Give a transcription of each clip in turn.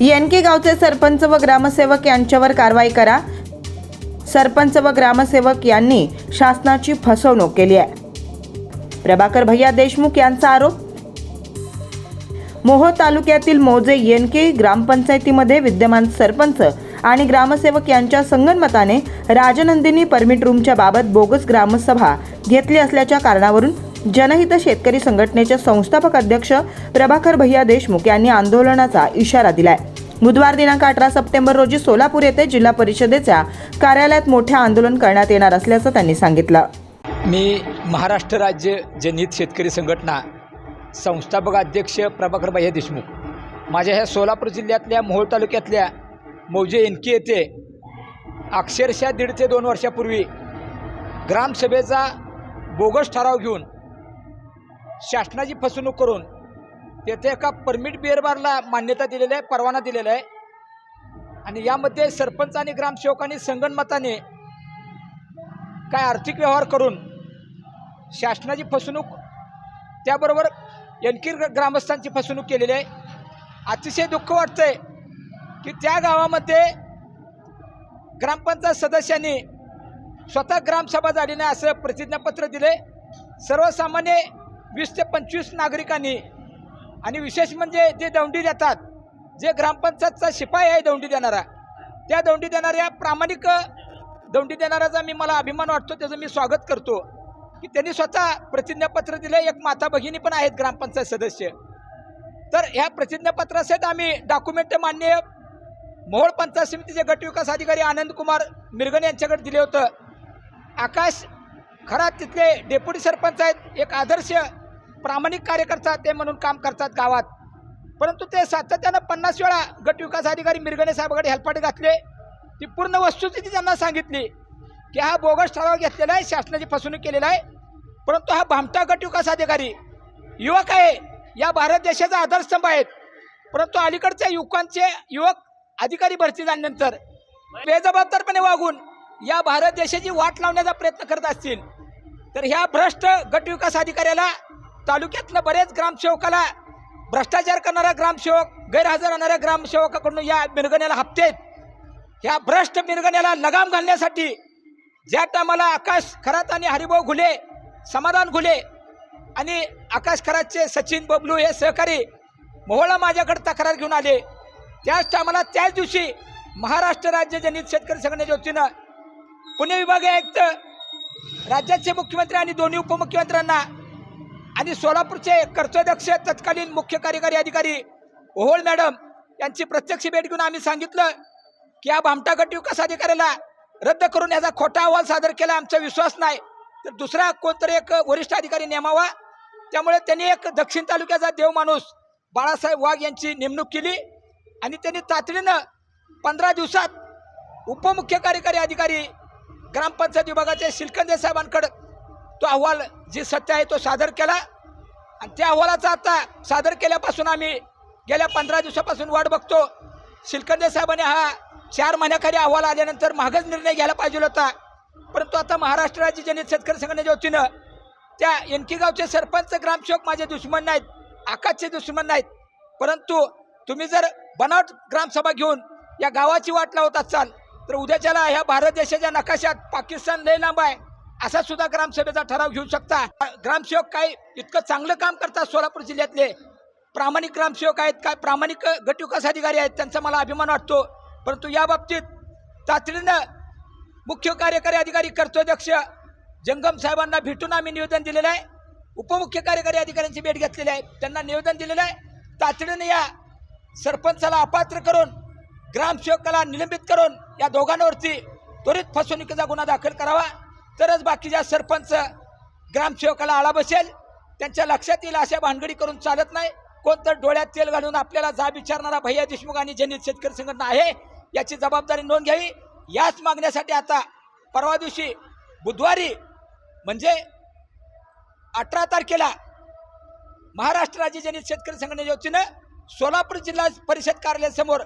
येनकी गावचे सरपंच व ग्रामसेवक यांच्यावर कारवाई करा. सरपंच व ग्रामसेवक यांनी शासनाची फसवणूक केली आहे. प्रभाकर भैया देशमुख यांचा आरोप? मोहोळ तालुक्यातील मौजे येनके ग्रामपंचायतीमध्ये विद्यमान सरपंच आणि ग्रामसेवक यांच्या संगनमताने राजनंदिनी परमिट रूमच्या बाबत बोगस ग्रामसभा घेतली असल्याच्या कारणावरून जनहित शेतकरी संघटनेचे संस्थापक अध्यक्ष प्रभाकर भैया देशमुख यांनी आंदोलनाचा इशारा दिलाय. बुधवार दिनांक अठरा सप्टेंबर रोजी सोलापूर येथे जिल्हा परिषदेच्या कार्यालयात मोठे आंदोलन करण्यात येणार असल्याचं त्यांनी सांगितलं. मी महाराष्ट्र राज्य जनहित शेतकरी संघटना संस्थापक अध्यक्ष प्रभाकर भैया देशमुख माझ्या ह्या सोलापूर जिल्ह्यातल्या मोहोळ तालुक्यातल्या मौजे एनकी येथे अक्षरशः दीड ते दोन वर्षापूर्वी ग्रामसभेचा बोगस ठराव घेऊन शासनाची फसवणूक करून तेथे एका परमिट बिअरबारला मान्यता दिलेली आहे परवाना दिलेला आहे. आणि यामध्ये सरपंच आणि ग्रामसेवकांनी संगणमताने काय आर्थिक व्यवहार करून शासनाची फसवणूक त्याबरोबर यनकीर ग्रामस्थांची फसवणूक केलेली आहे. अतिशय दुःख वाटतंय की त्या गावामध्ये ग्रामपंचायत सदस्यांनी स्वतः ग्रामसभा झाली नाही असं प्रतिज्ञापत्र दिले सर्वसामान्य वीस ते पंचवीस नागरिकांनी आणि विशेष म्हणजे जे दौंडी देतात जे ग्रामपंचायतचा शिपाई आहे दौंडी देणारा त्या दौंडी देणाऱ्या प्रामाणिक दौंडी देणाऱ्याचा मी मला अभिमान वाटतो त्याचं मी स्वागत करतो की त्यांनी स्वतः प्रतिज्ञापत्र दिले एक माता भगिनी पण आहेत ग्रामपंचायत सदस्य. तर ह्या प्रतिज्ञापत्रासहित आम्ही डॉक्युमेंट मान्य मोहोळ पंचायत समितीचे गटविकास अधिकारी आनंद कुमार मिरगण यांच्याकडे दिले होतं. आकाश खरा तिथले डेप्युटी सरपंच आहेत एक आदर्श प्रामाणिक कार्यकर्ता ते म्हणून काम करतात गावात. परंतु ते सातत्यानं पन्नास वेळा गटविकास अधिकारी मिरगणे साहेबाकडे हेल्पाट घातले. ती पूर्ण वस्तुस्थिती त्यांना सांगितली की हा बोगस ठराव घेतलेला आहे शासनाची फसवणूक केलेला आहे. परंतु हा भामटा गटविकास अधिकारी युवक आहे या भारत देशाचा आधारस्तंभ आहेत. परंतु अलीकडच्या युवकांचे युवक अधिकारी भरती झाल्यानंतर बेजबाबदारपणे वागून या भारत देशाची वाट लावण्याचा प्रयत्न करत असतील. तर ह्या भ्रष्ट गटविकास अधिकाऱ्याला तालुक्यातल्या बरेच ग्रामसेवकाला भ्रष्टाचार करणारा ग्रामसेवक गैरहजर राहणाऱ्या ग्रामसेवकाकडून या मिरगण्याला हप्ते आहेत. ह्या भ्रष्ट मिरगण्याला लगाम घालण्यासाठी ज्या टायमाला आकाश खरात आणि हरिभाऊ घुले समाधान घुले आणि आकाश खरातचे सचिन बबलू हे सहकारी मोहळा माझ्याकडे तक्रार घेऊन आले त्याच टायमाला त्याच दिवशी महाराष्ट्र राज्य जनित शेतकरी संघटनेच्या वतीनं पुणे विभागीय आयुक्त राज्याचे मुख्यमंत्री आणि दोन्ही उपमुख्यमंत्र्यांना आणि सोलापूरचे कर्तव्यदक्ष तत्कालीन मुख्य कार्यकारी अधिकारी ओहोळ मॅडम यांची प्रत्यक्ष भेट घेऊन आम्ही सांगितलं की या भामटा गट विकास अधिकाऱ्याला रद्द करून याचा खोटा अहवाल सादर केला आमचा विश्वास नाही. तर दुसरा कोणतरी एक वरिष्ठ अधिकारी नेमावा. त्यामुळे त्यांनी एक दक्षिण तालुक्याचा देव माणूस बाळासाहेब वाघ यांची नेमणूक केली आणि त्यांनी तातडीनं पंधरा दिवसात उपमुख्य कार्यकारी अधिकारी ग्रामपंचायत विभागाचे शिलकंदे साहेबांकडं तो अहवाल जी सत्य आहे तो सादर केला. आणि त्या अहवालाचा आता सादर केल्यापासून आम्ही गेल्या पंधरा दिवसापासून वाट बघतो. शिलकंदे साहेबांनी हा चार महिन्याखाली अहवाल आल्यानंतर मागच निर्णय घ्यायला पाहिजे होता. परंतु आता महाराष्ट्र राज्य जनित शेतकरी संघटनेच्या वतीनं त्या एनकीगावचे सरपंच ग्रामसेवक माझे दुश्मन नाहीत आकाशचे दुश्मन नाहीत. परंतु तुम्ही जर बनावट ग्रामसभा घेऊन या गावाची वाट लावत असाल तर उद्याच्याला ह्या भारत देशाच्या नकाशात पाकिस्तान लय लांब आहे. असा सुद्धा ग्रामसभेचा ठराव घेऊ शकता. ग्रामसेवक काय इतकं चांगलं काम करतात सोलापूर जिल्ह्यातले? प्रामाणिक ग्रामसेवक आहेत काय प्रामाणिक गटविकास अधिकारी आहेत त्यांचा मला अभिमान वाटतो. परंतु या बाबतीत तातडीनं मुख्य कार्यकारी अधिकारी कर्तोध्यक्ष जंगम साहेबांना भेटून आम्ही निवेदन दिलेलं आहे. उपमुख्य कार्यकारी अधिकाऱ्यांची भेट घेतलेली आहे. त्यांना निवेदन दिलेलं आहे. तातडीनं या सरपंचाला अपात्र करून ग्रामसेवकाला निलंबित करून या दोघांवरती त्वरित फसवणुकीचा गुन्हा दाखल करावा. तरच बाकीच्या सरपंच ग्रामसेवकाला आळा बसेल त्यांच्या लक्षात येईल अशा भानगडी करून चालत नाही. कोणतं डोळ्यात तेल घालून आपल्याला जाब विचारणारा भैया देशमुख आणि जनित शेतकरी संघटना आहे याची जबाबदारी नोंद घ्यावी. याच मागण्यासाठी आता परवा दिवशी बुधवारी म्हणजे अठरा तारखेला महाराष्ट्र राज्य जनित शेतकरी संघटनेच्या वतीनं सोलापूर जिल्हा परिषद कार्यालयासमोर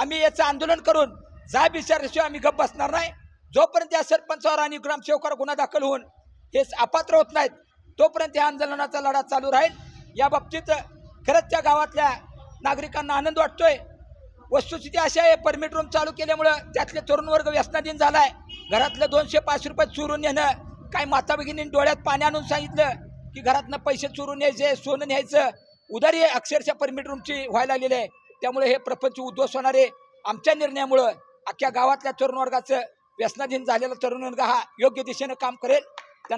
आम्ही याचं आंदोलन करून जाब विचारल्याशिवाय आम्ही गप्प बसणार नाही. जोपर्यंत या सरपंचावर आणि ग्रामसेवकावर गुन्हा दाखल होऊन हे अपात्र होत नाहीत तोपर्यंत या आंदोलनाचा लढा चालू राहील. या बाबतीत खरंच त्या गावातल्या नागरिकांना आनंद वाटतोय. वस्तुस्थिती अशी आहे परमिट रूम चालू केल्यामुळं त्यातले तरुण वर्ग व्यसनाधीन झालाय घरातलं दोनशे पाच रुपये चोरून नेणं काही माता भगिनींनी डोळ्यात पाणी आणून सांगितलं की घरातनं पैसे चोरून न्यायचे सोनं न्यायचं. उदारी अक्षरशः परमिट रूमची व्हायला लागलेली आहे. त्यामुळे हे प्रपंच उद्ध्वस्त होणारे आमच्या निर्णयामुळं अख्ख्या गावातल्या तरुण वर्गाचं व्यसनाधीन झालेला तरुण वर्ग हा योग्य दिशेनं काम करेल.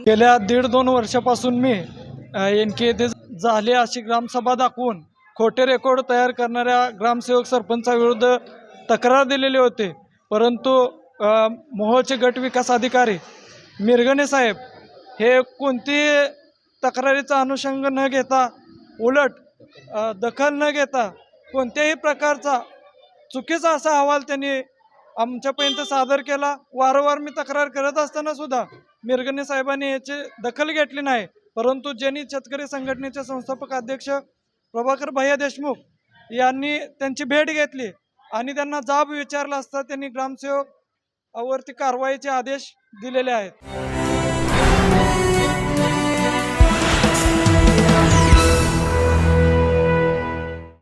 गेल्या दीड दोन वर्षापासून मी एन के येथे झाले अशी ग्रामसभा दाखवून खोटे रेकॉर्ड तयार करणाऱ्या ग्रामसेवक सरपंचाविरुद्ध तक्रार दिलेले होते. परंतु मोहोळचे गट विकास अधिकारी मिरगणे साहेब हे कोणती तक्रारीचा अनुषंग न घेता उलट दखल न घेता कोणत्याही प्रकारचा चुकीचा असा अहवाल त्यांनी आमच्यापर्यंत सादर केला. वारंवार मी तक्रार करत असताना सुद्धा मिरगणे साहेबांनी याची दखल घेतली नाही. परंतु ज्यांनी शेतकरी संघटनेचे संस्थापक अध्यक्ष प्रभाकर भैया देशमुख यांनी त्यांची भेट घेतली आणि त्यांना जाब विचारला असता त्यांनी ग्रामसेवक वरती कारवाईचे आदेश दिलेले आहेत.